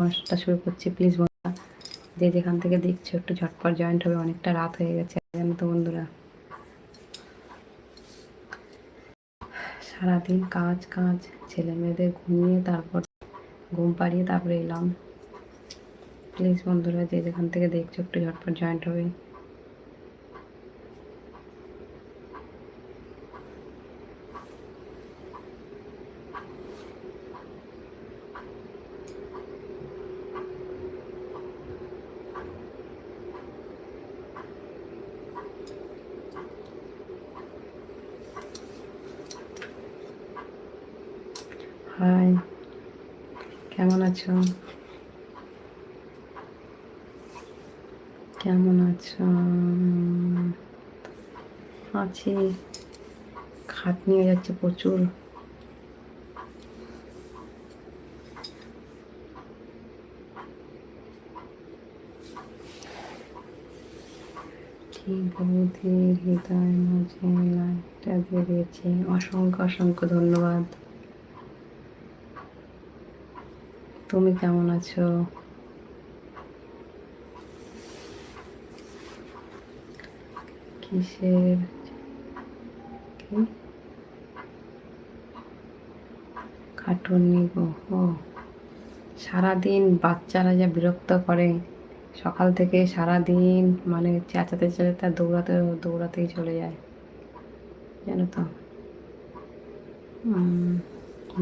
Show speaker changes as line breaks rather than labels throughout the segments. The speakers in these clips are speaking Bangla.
অনুষ্ঠানটা শুরু করছি প্লিজ বন্ধুরা। যে যেখান থেকে দেখছ, একটু ঝটপট জয়েন্ট হবে, অনেকটা রাত হয়ে গেছে জানো তো বন্ধুরা। সারাদিন কাজ কাজ, ছেলে মেয়েদের ঘুমিয়ে তারপর ঘুম পাড়িয়ে তারপরে এলাম। প্লিজ বন্ধুরা, যে যেখান থেকে দেখছ, একটু ঝটপট জয়েন্ট হবে হাই কেমন আছো? কেমন আছো? আছি। খাট নিয়ে যাচ্ছে প্রচুর। কি বৌদির হৃদয় মাঝে লাইটটা অসংখ্য অসংখ্য ধন্যবাদ। তুমি কেমন আছো? কিসের? কি? নিব, ও। সারাদিন বাচ্চারা যা বিরক্ত করে, সকাল থেকে সারা দিন মানে চেঁচাতে চেঁচাতে দৌড়াতে, দৌড়াতেই চলে যায়, জানো তো?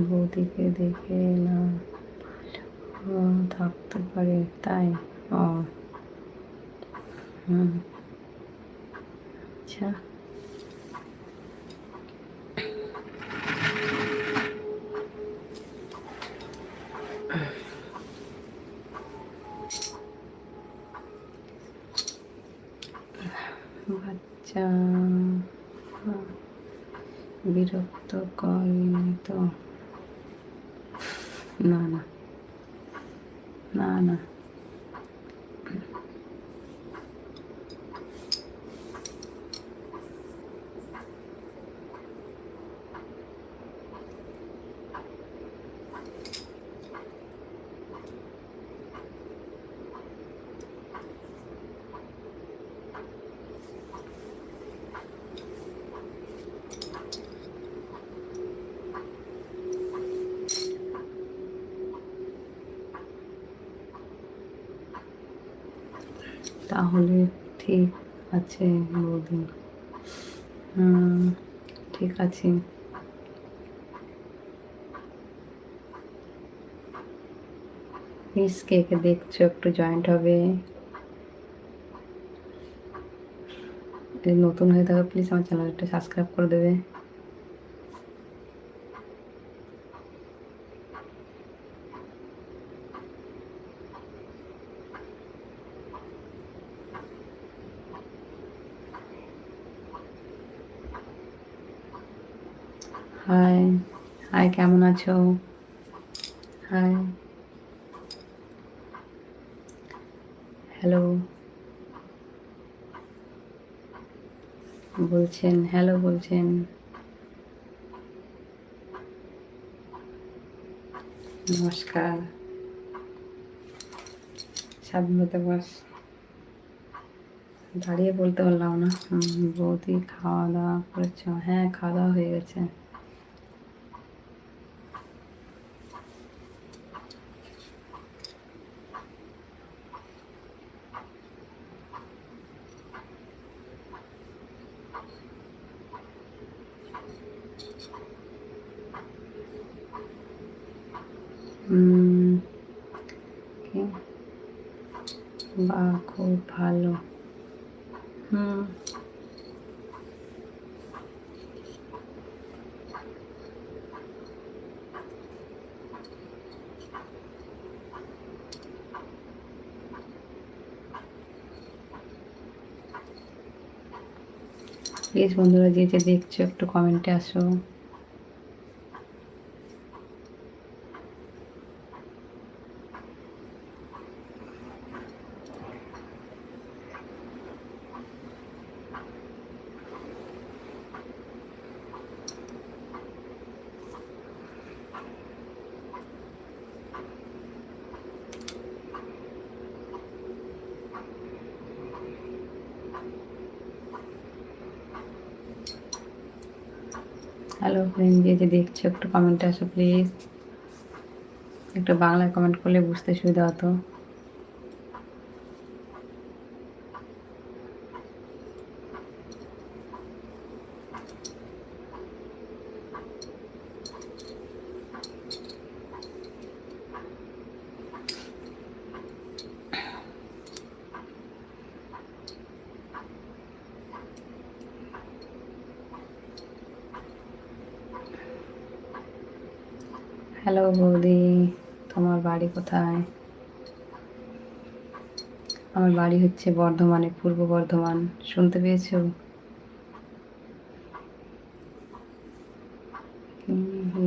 বৌদিকে দেখে না। থাকতে পারে তাই? ও। আচ্ছা। বাচ্চা। বিরক্ত করেনি তো না না না না তাহলে ঠিক আছে, বৌদি। ঠিক আছে। প্লিজ কে কে দেখছ, একটু জয়েন্ট হবে। নতুন হয়ে থাকে প্লিজ আমার চ্যানেলটা সাবস্ক্রাইব করে দেবে। হাই হাই, কেমন আছো? হাই। হ্যালো। বলছেন হ্যালো বলছেন। নমস্কার। স্বাধীনতা বস দাঁড়িয়ে বলতে পারলাম না। বৌদি খাওয়া দাওয়া করেছ। হ্যাঁ খাওয়া দাওয়া হয়ে গেছে হুম কি? বাহ খুব ভালো। হুম। প্লিজ বন্ধুরা যে যে দেখছ একটু কমেন্টে আসো। হ্যালো ফ্রেন্ড যে যে দেখছ, একটু কমেন্টে আসো প্লিজ একটু বাংলায় কমেন্ট করলে বুঝতে সুবিধা হতো হ্যালো বৌদি তোমার বাড়ি কোথায় আমার বাড়ি হচ্ছে বর্ধমানে, পূর্ব বর্ধমান। শুনতে পেয়েছ?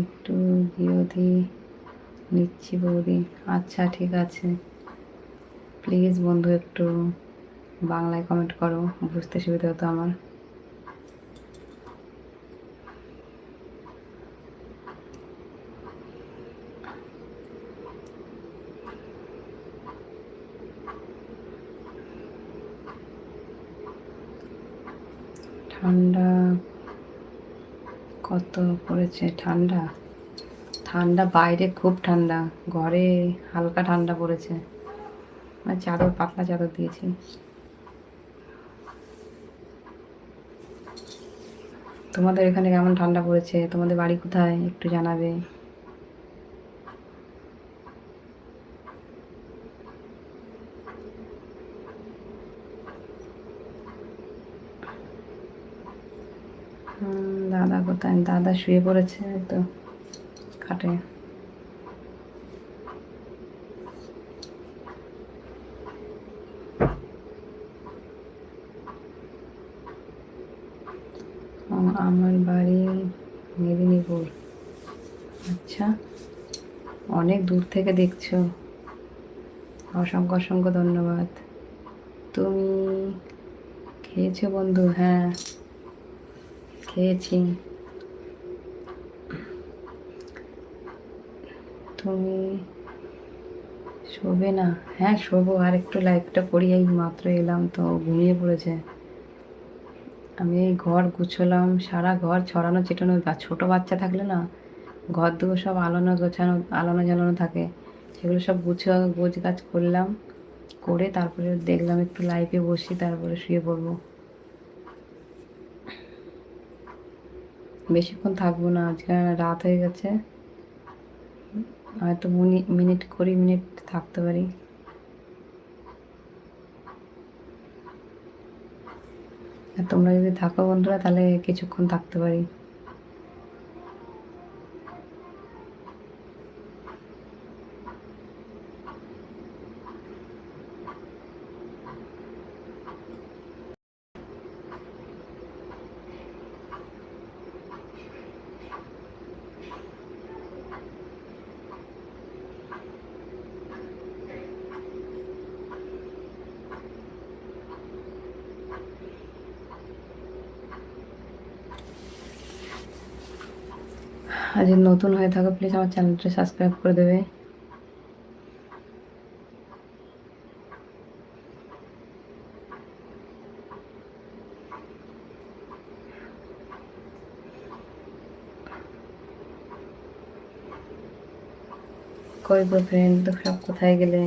একটু বিরোধী নিচ্ছি বৌদি। আচ্ছা ঠিক আছে। প্লিজ বন্ধু, একটু বাংলায় কমেন্ট করো, বুঝতে সুবিধা হতো আমার। ঠান্ডা, কত পড়েছে ঠান্ডা? ঠান্ডা বাইরে খুব ঠান্ডা, ঘরে হালকা ঠান্ডা পড়েছে। মানে চাদর, পাতলা চাদর দিয়েছি। তোমাদের এখানে কেমন ঠান্ডা পড়েছে? তোমাদের বাড়ি কোথায়? একটু জানাবে হুম, দাদা কোথায়? দাদা শুয়ে পড়েছে তো খাটে। আমার বাড়ি মেদিনীপুর। আচ্ছা অনেক দূর থেকে দেখছ। অসংখ্য অসংখ্য ধন্যবাদ। তুমি খেয়েছো বন্ধু? হ্যাঁ। খেয়েছি। তুমি শোবে না? হ্যাঁ শোবো। আর একটু লাইভটা করি এই মাত্র এলাম তো, ঘুমিয়ে পড়েছে। আমি এই ঘর গুছোলাম, সারা ঘর ছড়ানো ছিটানো। বা ছোটো বাচ্চা থাকলে না, ঘর দুটো সব আলোনো গোছানো, আলোনো জ্বালানো থাকে। সেগুলো সব গুছো গোছ গাছ করলাম, করে তারপরে দেখলাম একটু লাইফে বসি, তারপরে শুয়ে পড়ব। বেশিক্ষণ থাকব না, আজকে রাত হয়ে গেছে। হয়তো মিনিট কুড়ি মিনিট থাকতে পারি। তোমরা যদি থাকো বন্ধুরা, তাহলে কিছুক্ষণ থাকতে পারি। আর যদি নতুন হয়ে থাকো প্লিজ আমার চ্যানেলটা সাবস্ক্রাইব করে দেবে। কই গো ফ্রেন্ড তো সব কোথায় গেলে?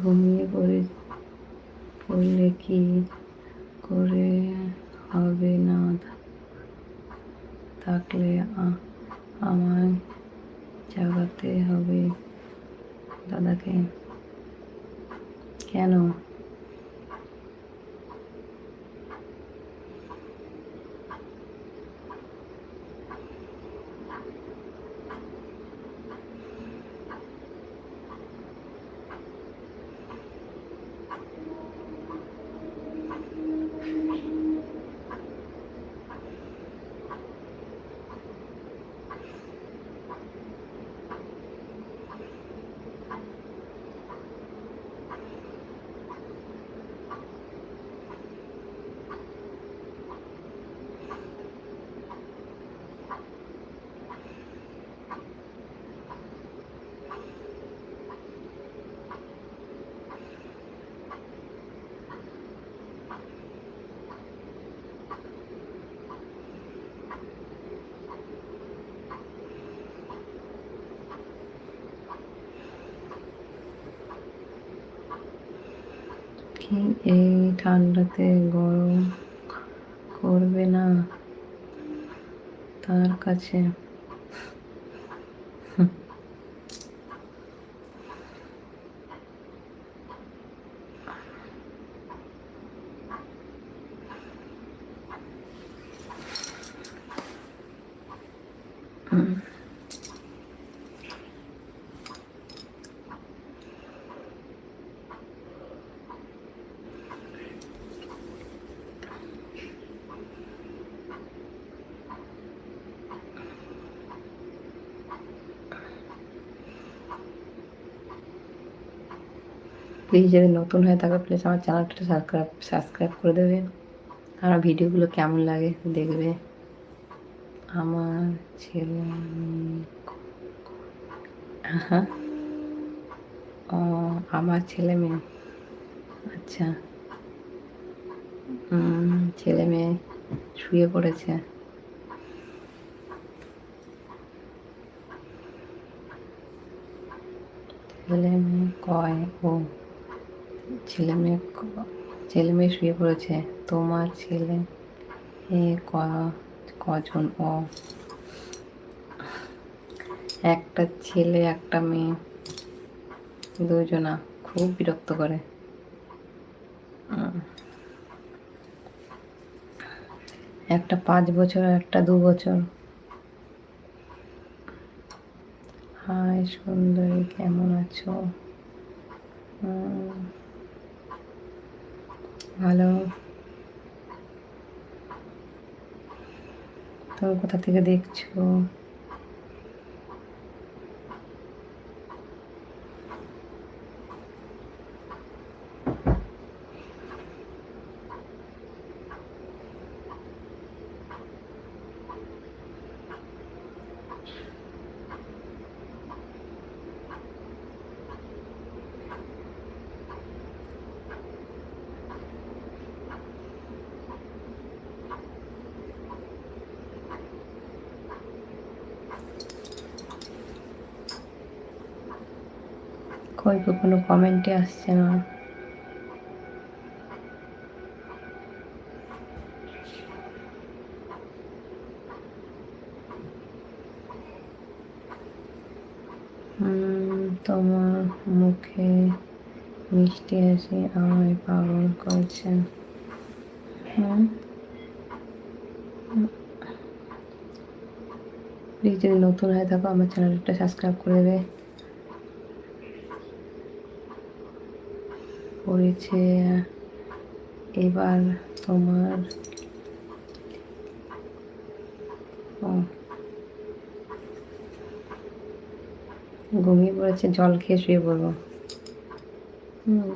ঘুমিয়ে পড়ে পড়লে কি? কি এই ঠান্ডাতে গরম করবে না তার কাছে। প্লিজ যদি নতুন হয়ে থাকে প্লিজ আমার চ্যানেলটা সাবস্ক্রাইব সাবস্ক্রাইব করে দেবে। আমার ভিডিওগুলো কেমন লাগে দেখবে। আমার ছেলে হ্যাঁ? আমার ছেলে মেয়ে। আচ্ছা। ছেলে মেয়ে শুয়ে পড়েছে। ছেলে মেয়ে কয়? ও। ছেলে মেয়ে ছেলে মেয়ে শুয়ে পড়েছে। তোমার ছেলে কজন? ও একটা ছেলে, একটা মেয়ে। দুজনা খুব বিরক্ত করে। একটা পাঁচ বছর একটা দু বছর। হাই সুন্দরী, কেমন আছো? ভালো। তুমি কোথা থেকে দেখছ? কই কোনো কমেন্টে আসছে না। তোমার মুখে মিষ্টি হাসি আমায় পাগল করছে। প্লিজ যদি নতুন হয়ে থাকো, আমার চ্যানেলটা সাবস্ক্রাইব করে দেবে। পড়েছে এবার তোমার ঘুমিয়ে পড়েছে, জল খেয়ে শুয়ে পড়ব। হুম।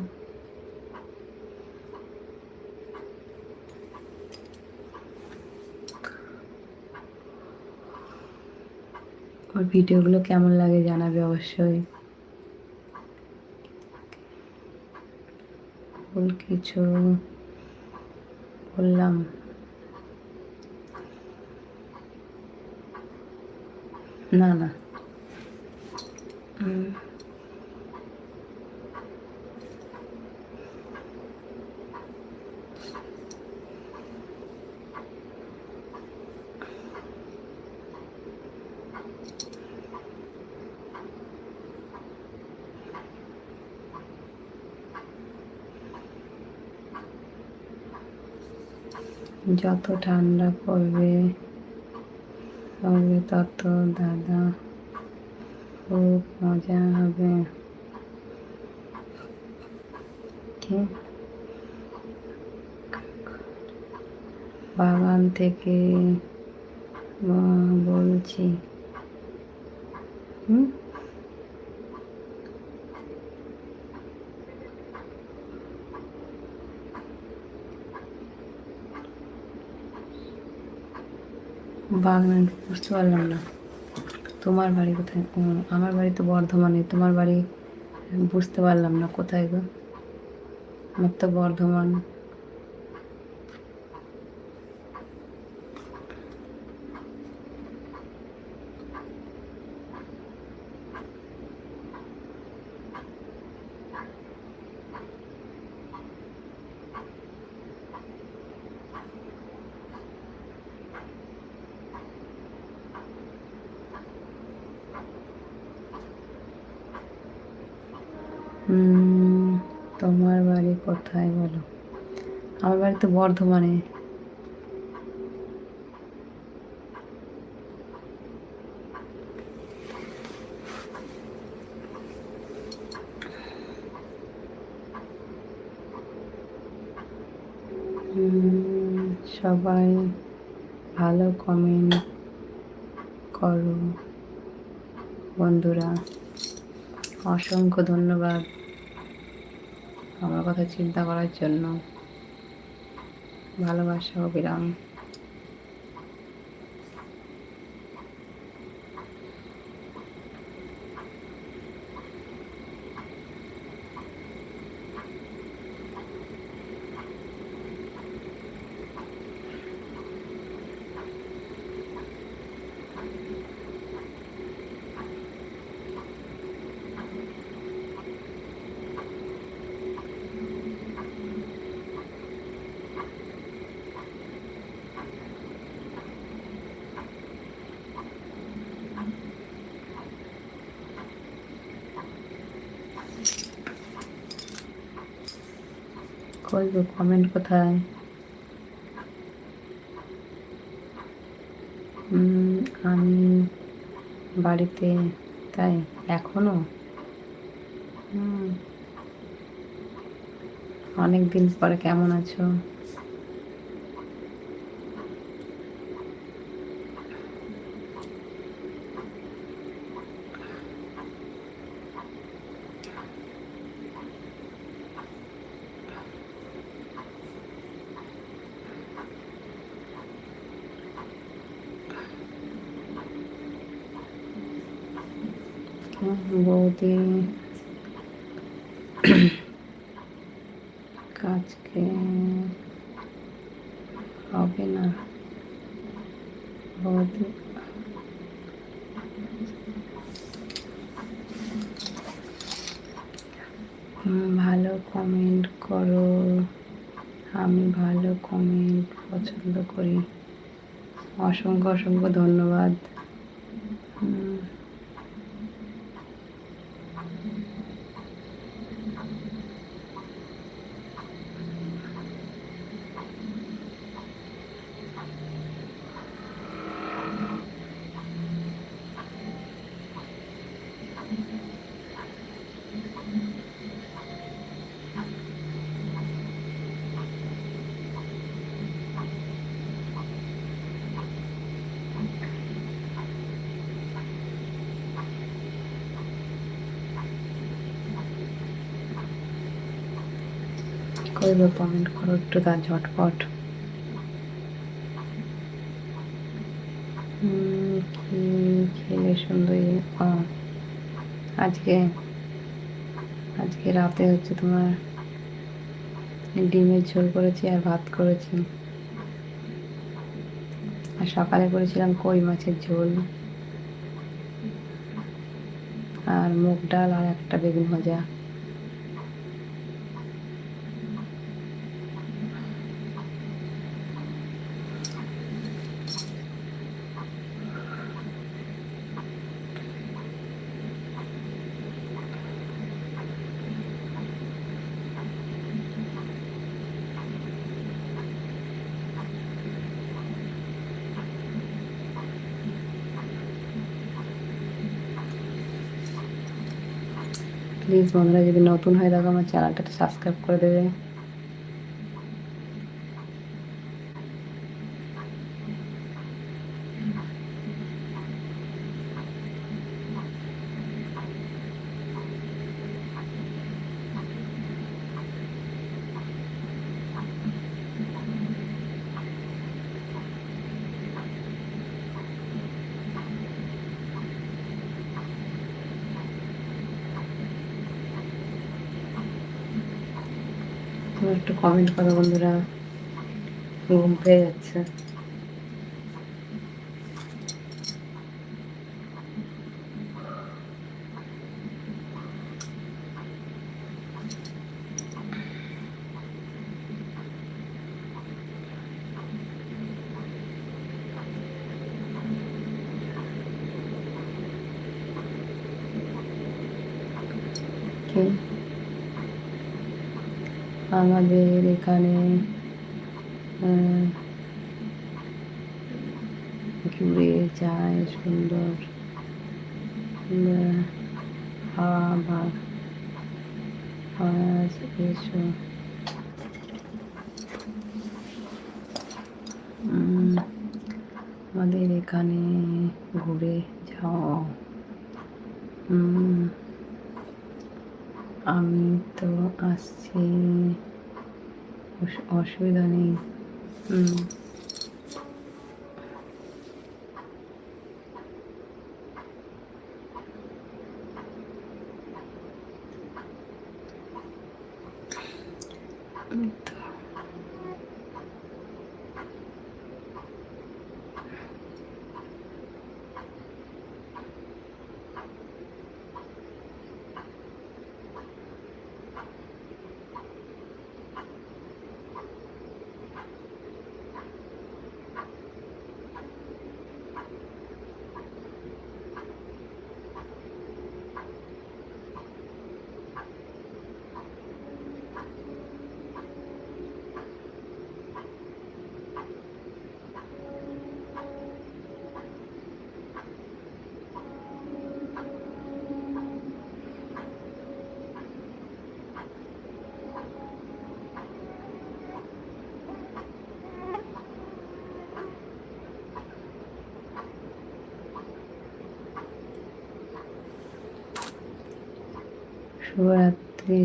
ওর ভিডিওগুলো কেমন লাগে জানাবে অবশ্যই। ভুল কিছু বললাম। না না। যত ঠান্ডা পড়বে হবে তত দাদা খুব মজা হবে। বাগান থেকে বলছি হুম? বাগান বুঝতে পারলাম না। তোমার বাড়ি কোথায়? আমার বাড়ি তো বর্ধমানে। তোমার বাড়ি বুঝতে পারলাম না কোথায় গো? আমার তো বর্ধমান। তোমার বাড়ি কোথায় বলো? আমার বাড়ি তো বর্ধমানে সবাই ভালো কমেন্ট করো বন্ধুরা। অসংখ্য ধন্যবাদ। কথা চিন্তা করার জন্য। ভালোবাসা অবিরাম। কই গো কমেন্ট কোথায়? আমি বাড়িতে তাই এখনও? অনেক দিন পরে কেমন আছো বৌদি কাজকে হবে না বৌদি হুম, ভালো কমেন্ট করো আমি ভালো কমেন্ট পছন্দ করি। অসংখ্য অসংখ্য ধন্যবাদ হুম, করব কমেন্ট করো, একটু তার ঝটপট। খেলে সুন্দরী? আজকে আজকে রাতে হচ্ছে তোমার ডিমের ঝোল করেছি আর ভাত করেছি। আর সকালে করেছিলাম কই মাছের ঝোল। আর মুগ ডাল আর একটা বেগুন ভাজা প্লিজ বন্ধুরা যদি নতুন হয়ে থাকো আমার চ্যানেলটা সাবস্ক্রাইব করে দেবে তুমি একটু কমেন্ট করো বন্ধুরা। ঘুম পেয়ে যাচ্ছে। কি আমাদের এখানে ঘুরে যায় সুন্দর হাওয়া বা আমাদের এখানে ঘুরে যাও। উম, আমি তো আসছি। অস- অসুবিধা নেই। তো শুভরাত্রি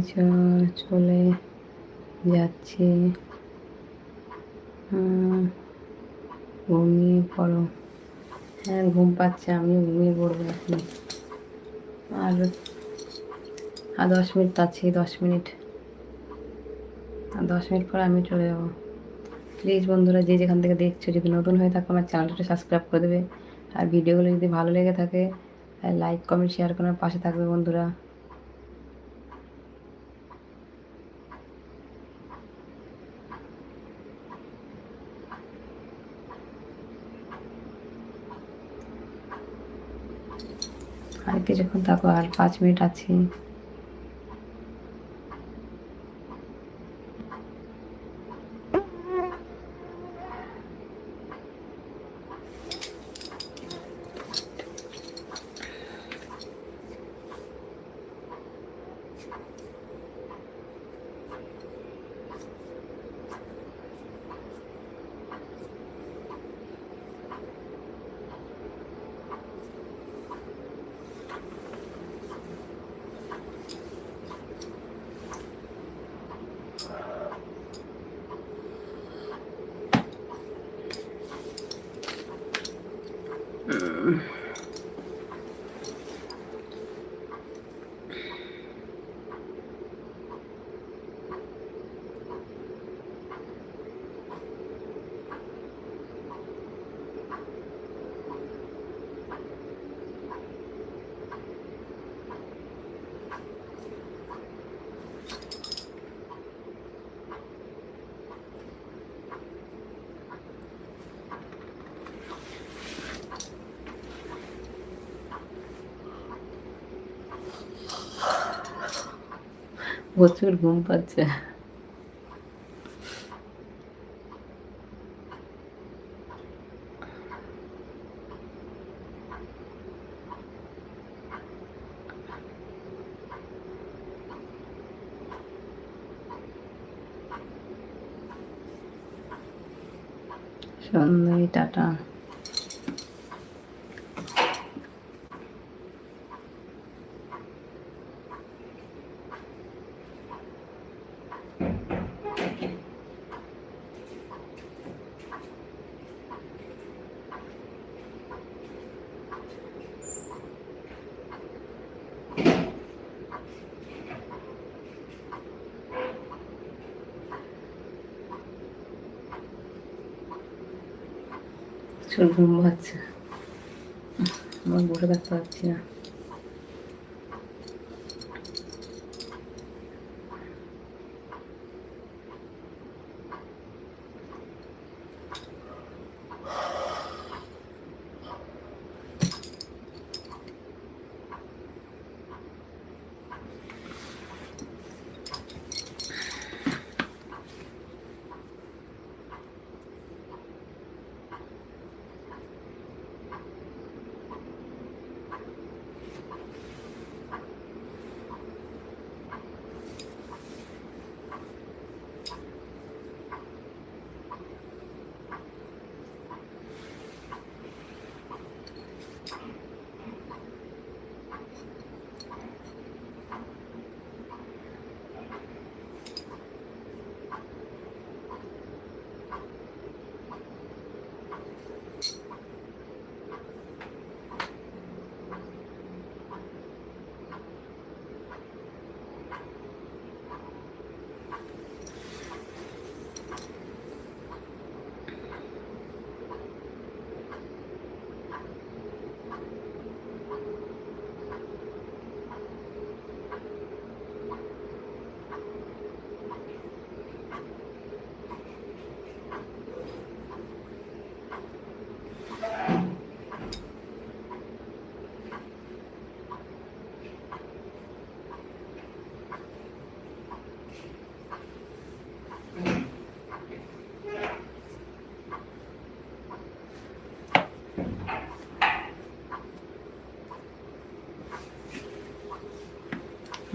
চলে যাচ্ছে। ঘুমিয়ে পড়ো। হ্যাঁ ঘুম পাচ্ছে আমি ঘুমিয়ে পড়ব এখন। আর আর দশ মিনিট আছে দশ মিনিট। আর দশ মিনিট পর আমি চলে যাব। প্লিজ বন্ধুরা, যে যেখান থেকে দেখছ, যদি নতুন হয়ে থাকো, আমার চ্যানেলটা সাবস্ক্রাইব করে দেবে। আর ভিডিওগুলো যদি ভালো লেগে থাকে লাইক কমেন্ট শেয়ার করে আমার পাশে থাকবে বন্ধুরা আর কিছুক্ষণ থাকো আর পাঁচ মিনিট আছে। প্রচুর ঘুম পাচ্ছে সুন্দরী টাটা প্রচুর ঘুম পাচ্ছে। আমার বসে থাকতে পারছি না।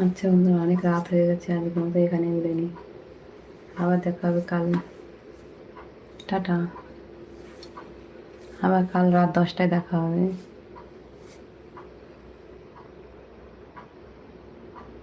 আচ্ছা বন্ধুরা অনেক রাত হয়ে গেছে আজকের মতো এখানে বিদায় নিই আবার দেখা হবে কাল টাটা আবার কাল রাত দশটায় দেখা হবে